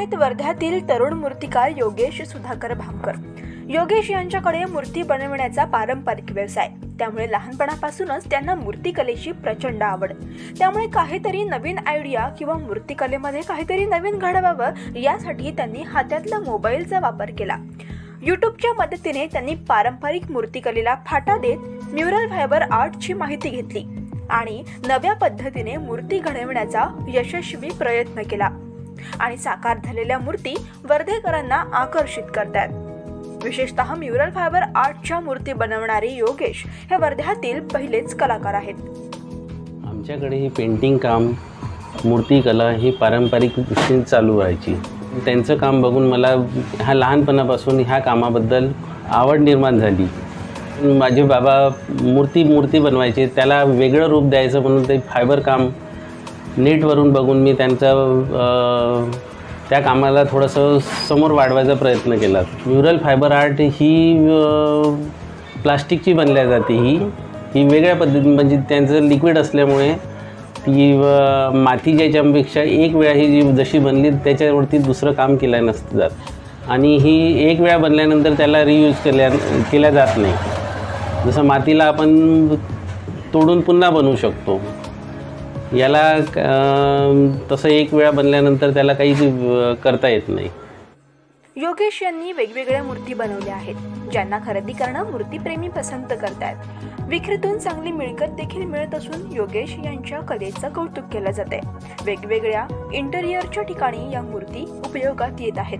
आहेत वर्ध्यातील तरुण मूर्तिकार योगेश सुधाकर भामकर. योगेश यांच्याकडे मूर्ती बनविण्याचा पारंपरिक व्यवसाय. त्यामुळे लहानपणापासूनच त्यांना मूर्तिकलेची प्रचंड आवड. त्यामुळे काहीतरी नवीन आयडिया किंवा मूर्तिकलेमध्ये काहीतरी नवीन घडवावं यासाठी त्यांनी हातातल्या मोबाईलचा वापर केला. युट्यूबच्या मदतीने त्यांनी पारंपरिक मूर्तिकलेला फाटा देत म्युरल फायबर आर्टची माहिती घेतली आणि नव्या पद्धतीने मूर्ती घडविण्याचा यशस्वी प्रयत्न केला. आणि साकार झालेल्या मूर्ती वर्धेकरांना आकर्षित करतात. विशेषतः म्युरल फायबर आर्टच्या मूर्ती बनवणारे योगेश हे वर्ध्यातील पहिलेच कलाकार आहेत. आमच्याकडे हे पेंटिंग काम मूर्तिकला ही पारंपरिक दृष्टीने चालू व्हायची. त्यांचं काम बघून मला ह्या लहानपणापासून ह्या कामाबद्दल आवड निर्माण झाली. माझे बाबा मूर्ती मूर्ती बनवायचे त्याला वेगळं रूप द्यायचं म्हणून ते फायबर काम नीटवरून बघून मी त्यांचं त्या कामाला थोडंसं समोर वाढवायचा प्रयत्न केला. म्युरल फायबर आर्ट ही प्लास्टिकची बनल्या जाते ही. ही वेगळ्या पद्धती म्हणजे त्यांचं लिक्विड असल्यामुळे ती माती ज्याच्यापेक्षा एक वेळा ही जी जशी बनली त्याच्यावरती दुसरं काम केलं नसतं जात. आणि ही एक वेळा बनल्यानंतर त्याला रियूज केल्या केल्या जात नाही. जसं मातीला आपण तोडून पुन्हा बनवू शकतो. याला तसं एक वेळा बनल्यानंतर त्याला काही करता येत नाही. योगेश यांनी वेगवेगळ्या मूर्ती बनवल्या आहेत ज्यांना खरेदी करणं मूर्तीप्रेमी पसंत करतात. विक्रीतून चांगली मिळकत देखील मिळत असून योगेश यांच्या कलेचं कौतुक केलं जाते वेगवेगळ्या इंटेरियरच्या ठिकाणी या मूर्ती उपयोगात येत आहेत.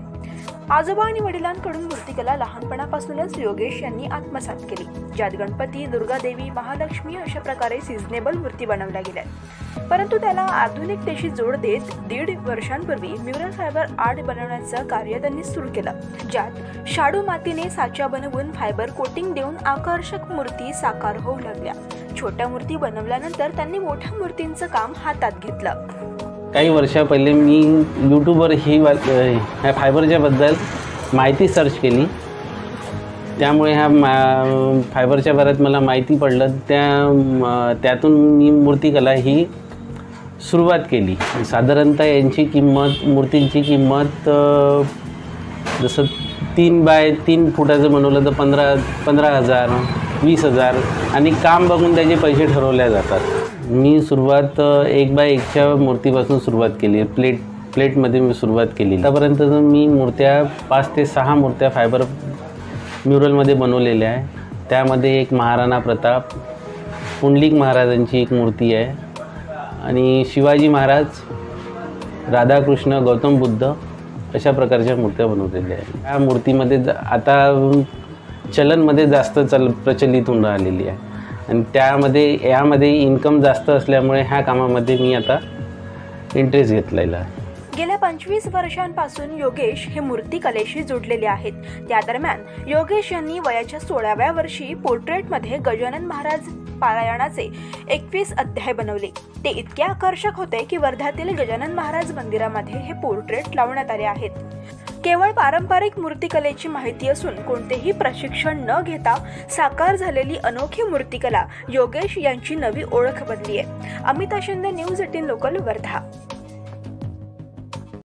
आजोबा आणि वडिलांकडून मूर्तिकला लहानपणापासूनच योगेश यांनी आत्मसात केली. ज्यात गणपती दुर्गादेवी महालक्ष्मी अशा प्रकारे सिजनेबल मूर्ती बनवल्या गेल्या परंतु त्याला आधुनिकतेशी जोड देत दीड वर्षांपूर्वी म्युरल फायबर आर्ट बनवण्याचं कार्य त्यांनी सुरू केलं ज्यात शाडू मातीने साच्या बनवून फायबर कोटिंग देऊन आकर्षक मूर्ती साकार होऊ लागल्या. छोट्या मूर्ती बनवल्यानंतर त्यांनी मोठ्या मूर्तींचं काम हातात घेतलं. काही वर्षा पहिले मी यूट्यूबवर ही वा ह्या फायबरच्याबद्दल माहिती सर्च केली. त्यामुळे ह्या मा फायबरच्या बऱ्यात मला माहिती पडलं. त्या त्यातून मी मूर्तिकला ही सुरुवात केली. साधारणतः यांची किंमत मूर्तींची किंमत जसं तीन बाय तीन फुटाचं बनवलं तर पंधरा पंधरा हजार वीस हजार आणि काम बघून त्याचे पैसे ठरवले जातात. मी सुरुवात एक बाय एकच्या मूर्तीपासून सुरुवात केली प्लेट प्लेटमध्ये मी सुरुवात केली आतापर्यंत मी मूर्त्या पाच ते सहा मूर्त्या फायबर म्युरलमध्ये बनवलेल्या आहे. त्यामध्ये एक महाराणा प्रताप पुंडलिक महाराजांची एक मूर्ती आहे. आणि शिवाजी महाराज राधाकृष्ण गौतम बुद्ध अशा प्रकारच्या मूर्त्या बनवलेल्या आहेत. त्या मूर्तीमध्ये आता चलनमध्ये जास्त चल प्रचलित होऊन राहिलेली आहे. आणि त्यामध्ये यामध्ये इन्कम जास्त असल्यामुळे ह्या कामामध्ये मी आता इंटरेस्ट घेतलेला आहे. गेल्या पंचवीस वर्षांपासून योगेश हे मूर्तिकलेशी जोडलेले आहेत. त्या दरम्यान योगेश यांनी वयाच्या सोळाव्या वर्षी पोर्ट्रेटमध्ये गजानन महाराज पारायणाचे एकवीस अध्याय बनवले. ते इतके आकर्षक होते की वर्ध्यातील गजानन महाराज मंदिरामध्ये हे पोर्ट्रेट लावण्यात आले आहेत. केवळ पारंपरिक मूर्तिकलेची माहिती असून कोणतेही प्रशिक्षण न घेता साकार झालेली अनोखी मूर्तिकला योगेश यांची नवी ओळख बनली आहे. Amita Shinde news eighteen local Wardha.